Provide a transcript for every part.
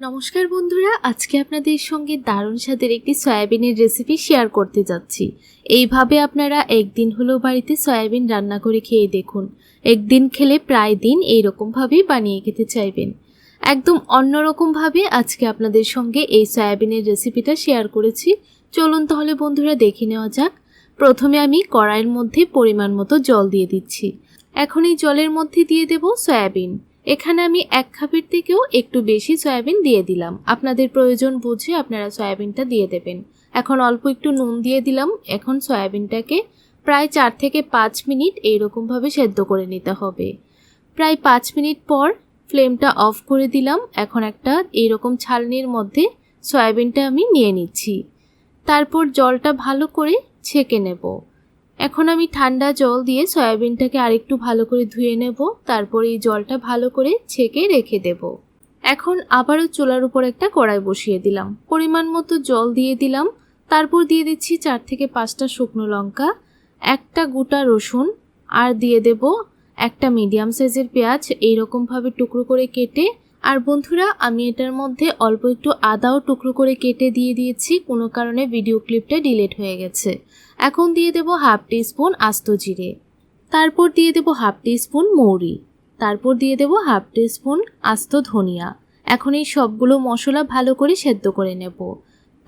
নমস্কার বন্ধুরা, আজকে আপনাদের সঙ্গে দারুণ স্বাদের একটি সয়াবিনের রেসিপি শেয়ার করতে যাচ্ছি। এইভাবে আপনারা একদিন হলো বাড়িতে সয়াবিন রান্না করে খেয়ে দেখুন। একদিন খেলে প্রায় দিন এইরকমভাবেই বানিয়ে খেতে চাইবেন। একদম অন্যরকমভাবে আজকে আপনাদের সঙ্গে এই সয়াবিনের রেসিপিটা শেয়ার করেছি। চলুন তাহলে বন্ধুরা দেখে নেওয়া যাক। প্রথমে আমি কড়াইয়ের মধ্যে পরিমাণ মতো জল দিয়ে দিচ্ছি। এখন এই জলের মধ্যে দিয়ে দেব সয়াবিন। এখানে আমি এক কাপের থেকেও একটু বেশি সয়াবিন দিয়ে দিলাম। আপনাদের প্রয়োজন বুঝে আপনারা সয়াবিনটা দিয়ে দেবেন। এখন অল্প একটু নুন দিয়ে দিলাম। এখন সয়াবিনটাকে প্রায় চার থেকে পাঁচ মিনিট এইরকমভাবে সেদ্ধ করে নিতে হবে। প্রায় পাঁচ মিনিট পর ফ্লেমটা অফ করে দিলাম। এখন একটা এইরকম ছালনির মধ্যে সয়াবিনটা আমি নিয়ে নিচ্ছি। তারপর জলটা ভালো করে ছেঁকে নেব। এখন আমি ঠান্ডা জল দিয়ে সয়াবিনটাকে আরেকটু ভালো করে ধুয়ে নেব, তারপর এই জলটা ভালো করে ছেঁকে রেখে দেব। এখন আবারও চুলার উপর একটা কড়াই বসিয়ে দিলাম। পরিমাণ মতো জল দিয়ে দিলাম। তারপর দিয়ে দিচ্ছি চার থেকে পাঁচটা শুকনো লঙ্কা, একটা গোটা রসুন, আর দিয়ে দেব একটা মিডিয়াম সাইজের পেঁয়াজ। এইরকমভাবে টুকরো করে কেটে আর বন্ধুরা, আমি এটার মধ্যে অল্প একটু আদাও টুকরো করে কেটে দিয়ে দিয়েছি, কোনো কারণে ভিডিও ক্লিপটা ডিলিট হয়ে গেছে। এখন দিয়ে দেব হাফ স্পুন আস্ত জিরে। তারপর দিয়ে দেব হাফ স্পুন মৌরি। তারপর দিয়ে দেব হাফ স্পুন আস্ত ধনিয়া। এখন এই সবগুলো মশলা ভালো করে সেদ্ধ করে নেব।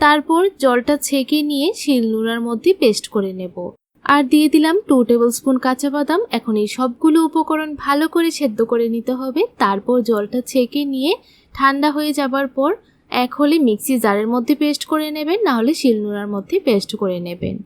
তারপর জলটা ছেঁকে নিয়ে শিলনোড়ার মধ্যে পেস্ট করে নেব। আর দিয়ে দিলাম টু টেবিল স্পুন কাঁচা বাদাম এখন এই সবগুলো উপকরণ ভালো করে সেদ্ধ করে নিতে হবে। তারপর জলটা ছেঁকে নিয়ে ঠান্ডা হয়ে যাবার পর এক হলে মিক্সি জারের মধ্যে পেস্ট করে নেবেন, না হলে শিলনোড়ার মধ্যে পেস্ট করে নেবেন।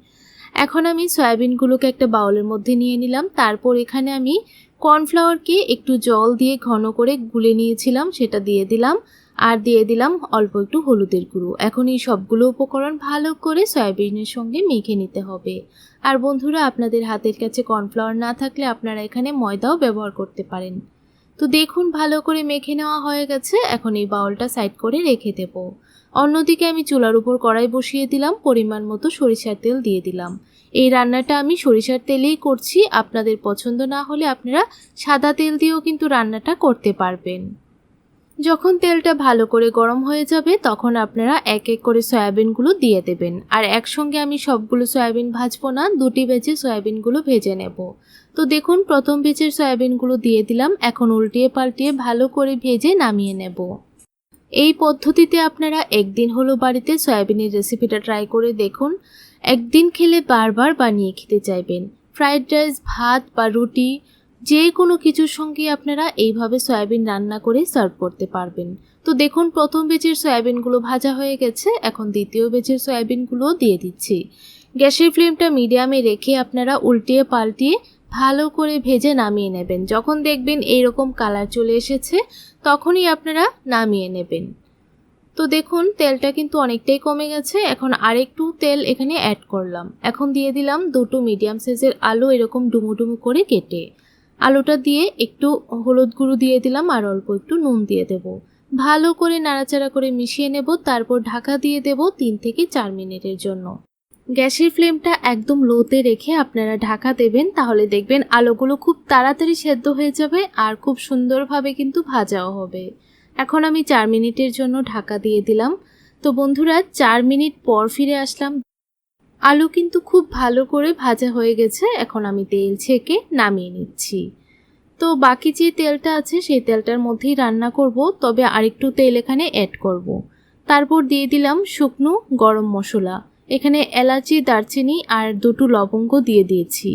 এখন আমি সয়াবিনগুলোকে একটা বাউলের মধ্যে নিয়ে নিলাম। তারপর এখানে আমি কর্নফ্লাওয়ারকে একটু জল দিয়ে ঘন করে গুলে নিয়েছিলাম, সেটা দিয়ে দিলাম। আর দিয়ে দিলাম অল্প একটু হলুদের গুঁড়ো। এখন এই সবগুলো উপকরণ ভালো করে সয়াবিনের সঙ্গে মেখে নিতে হবে। আর বন্ধুরা, আপনাদের হাতের কাছে কর্নফ্লাওয়ার না থাকলে আপনারা এখানে ময়দাও ব্যবহার করতে পারেন। তো দেখুন, ভালো করে মেখে নেওয়া হয়ে গেছে। এখন এই বাউলটা সাইড করে রেখে দেব। অন্যদিকে আমি চুলার উপর কড়াই বসিয়ে দিলাম, পরিমাণ মতো সরিষার তেল দিয়ে দিলাম। এই রান্নাটা আমি সরিষার তেলেই করছি। আপনাদের পছন্দ না হলে আপনারা সাদা তেল দিয়েও কিন্তু রান্নাটা করতে পারবেন। যখন তেলটা ভালো করে গরম হয়ে যাবে, তখন আপনারা এক এক করে সয়াবিনগুলো দিয়ে দেবেন। আর একসঙ্গে আমি সবগুলো সয়াবিন ভাজবো না, দুটি বেজে সয়াবিনগুলো ভেজে নেব। তো দেখুন, প্রথম বেজের সয়াবিনগুলো দিয়ে দিলাম, এখন উল্টিয়ে পাল্টিয়ে ভালো করে ভেজে নামিয়ে নেব। এই পদ্ধতিতে আপনারা একদিন হলো বাড়িতে সয়াবিনের রেসিপিটা ট্রাই করে দেখুন। একদিন খেলে বারবার বানিয়ে খেতে চাইবেন। ফ্রাইড রাইস, ভাত বা রুটি যে কোনো কিছুর সঙ্গে আপনারা এইভাবে সয়াবিন রান্না করে সার্ভ করতে পারবেন। তো দেখুন, প্রথম বেচের সয়াবিনগুলো ভাজা হয়ে গেছে, এখন দ্বিতীয় বেচের সয়াবিনগুলোও দিয়ে দিচ্ছি। গ্যাসের ফ্লেমটা মিডিয়ামে রেখে আপনারা উল্টিয়ে পাল্টিয়ে ভালো করে ভেজে নামিয়ে নেবেন। যখন দেখবেন এইরকম কালার চলে এসেছে, তখনই আপনারা নামিয়ে নেবেন। তো দেখুন, তেলটা কিন্তু অনেকটাই কমে গেছে, এখন আরেকটু তেল এখানে অ্যাড করলাম। এখন দিয়ে দিলাম দুটো মিডিয়াম সাইজের আলু এরকম ডুমু ডুমু করে কেটে। আলুটা দিয়ে একটু হলুদ গুঁড়ো দিয়ে দিলাম আর অল্প একটু নুন দিয়ে দেব। ভালো করে নাড়াচাড়া করে মিশিয়ে নেব, তারপর ঢাকা দিয়ে দেব তিন থেকে চার মিনিটের জন্য। গ্যাসের ফ্লেমটা একদম লোতে রেখে আপনারা ঢাকা দেবেন, তাহলে দেখবেন আলুগুলো খুব তাড়াতাড়ি সেদ্ধ হয়ে যাবে আর খুব সুন্দরভাবে কিন্তু ভাজাও হবে। এখন আমি চার মিনিটের জন্য ঢাকা দিয়ে দিলাম। তো বন্ধুরা, চার মিনিট পর ফিরে আসলাম। আলু কিন্তু খুব ভালো করে ভাজা হয়ে গেছে, এখন আমি তেল ছেঁকে নামিয়ে নিচ্ছি। তো বাকি যে তেলটা আছে, সেই তেলটার মধ্যেই রান্না করব, তবে আরেকটু তেল এখানে অ্যাড করব। তারপর দিয়ে দিলাম শুকনো গরম মশলা। এখানে এলাচি, দারচিনি আর দুটো লবঙ্গ দিয়ে দিয়েছি।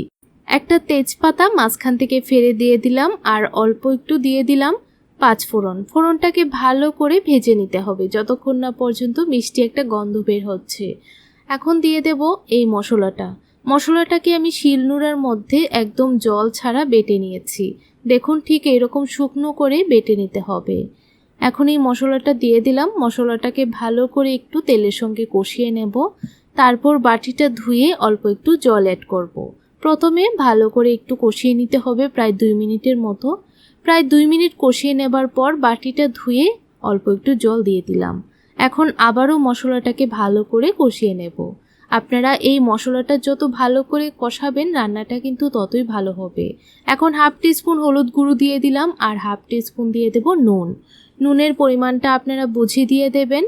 একটা তেজপাতা মাঝখান থেকে ফেরে দিয়ে দিলাম, আর অল্প একটু দিয়ে দিলাম পাঁচ ফোড়ন। ফোড়নটাকে ভালো করে ভেজে নিতে হবে, যতক্ষণ না পর্যন্ত মিষ্টি একটা গন্ধ বের হচ্ছে। এখন দিয়ে দেব এই মশলাটা। মশলাটাকে আমি শিলনোড়ার মধ্যে একদম জল ছাড়া বেটে নিয়েছি। দেখুন ঠিক এরকম শুকনো করে বেটে নিতে হবে। এখন এই মশলাটা দিয়ে দিলাম। মশলাটাকে ভালো করে একটু তেলের সঙ্গে কষিয়ে নেব। তারপর বাটিটা ধুয়ে অল্প একটু জল অ্যাড করব। প্রথমে ভালো করে একটু কষিয়ে নিতে হবে প্রায় দুই মিনিটের মতো। প্রায় দুই মিনিট কষিয়ে নেবার পর বাটিটা ধুয়ে অল্প একটু জল দিয়ে দিলাম। এখন আবারও মশলাটাকে ভালো করে কষিয়ে নেব। আপনারা এই মশলাটা যত ভালো করে কষাবেন, রান্নাটা কিন্তু ততই ভালো হবে। এখন হাফ টিস্পুন হলুদ গুঁড়ো দিয়ে দিলাম আর হাফ টিস্পুন দিয়ে দেব নুন। নুনের পরিমাণটা আপনারা বুঝিয়ে দিয়ে দেবেন।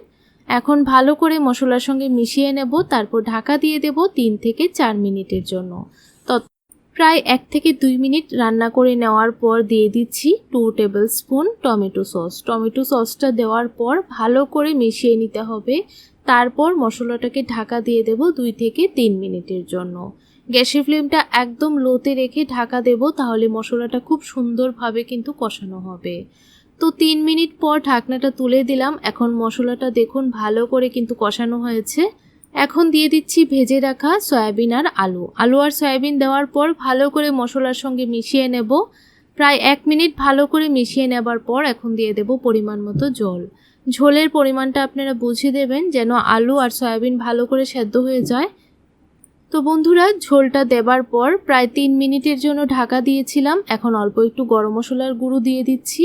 এখন ভালো করে মশলার সঙ্গে মিশিয়ে নেব, তারপর ঢাকা দিয়ে দেব তিন থেকে চার মিনিটের জন্য। প্রায় এক থেকে দুই মিনিট রান্না করে নেওয়ার পর দিয়ে দিচ্ছি two tablespoon tomato sauce tomato সসটা দেওয়ার পর ভালো করে মিশিয়ে নিতে হবে। তারপর মশলাটাকে ঢাকা দিয়ে দেব দুই থেকে তিন মিনিটের জন্য। গ্যাসের ফ্লেমটা একদম লোতে রেখে ঢাকা দেব, তাহলে মশলাটা খুব সুন্দরভাবে কিন্তু কষানো হবে। তো তিন মিনিট পর ঢাকনাটা তুলে দিলাম। এখন মশলাটা দেখুন ভালো করে কিন্তু কষানো হয়েছে। এখন দিয়ে দিচ্ছি ভেজে রাখা সয়াবিন আর আলু। আলু আর সয়াবিন দেওয়ার পর ভালো করে মশলার সঙ্গে মিশিয়ে নেব। প্রায় এক মিনিট ভালো করে মিশিয়ে নেবার পর এখন দিয়ে দেব পরিমাণ মতো জল। ঝোলের পরিমাণটা আপনারা বুঝে দেবেন যেন আলু আর সয়াবিন ভালো করে সেদ্ধ হয়ে যায়। তো বন্ধুরা, ঝোলটা দেবার পর প্রায় তিন মিনিটের জন্য ঢাকা দিয়েছিলাম। এখন অল্প একটু গরম মশলার গুঁড়ো দিয়ে দিচ্ছি।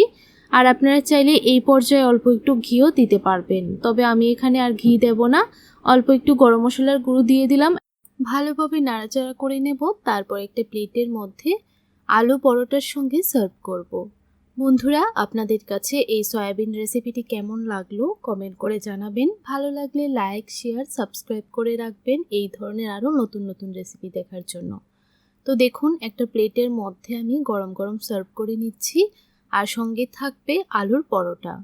আর আপনারা চাইলে এই পর্যায়ে অল্প একটু ঘিও দিতে পারবেন। তবে আমি এখানে আর ঘি দেব না। অল্প একটু গরম মশলার গুঁড়ো দিয়ে দিলাম। ভালোভাবে নাড়াচাড়া করে নেব। তারপর একটা প্লেটের মধ্যে আলু পরোটার সঙ্গে সার্ভ করব। বন্ধুরা, আপনাদের কাছে এই সয়াবিন রেসিপিটি কেমন লাগল কমেন্ট করে জানাবেন। ভালো লাগলে লাইক, শেয়ার, সাবস্ক্রাইব করে রাখবেন এই ধরনের আরও নতুন নতুন রেসিপি দেখার জন্য। তো দেখুন, একটা প্লেটের মধ্যে আমি গরম গরম সার্ভ করে নিচ্ছি। আর সঙ্গে থাকবে আলুর পরোটা।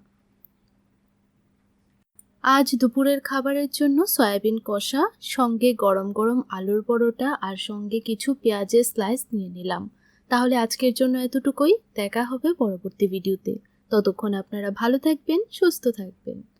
আজ দুপুরের খাবারের জন্য সয়াবিন কষা, সঙ্গে গরম গরম আলুর পরোটা আর সঙ্গে কিছু পেঁয়াজের স্লাইস নিয়ে নিলাম। তাহলে আজকের জন্য এতটুকুই। দেখা হবে পরবর্তী ভিডিওতে ততক্ষণ আপনারা ভালো থাকবেন, সুস্থ থাকবেন।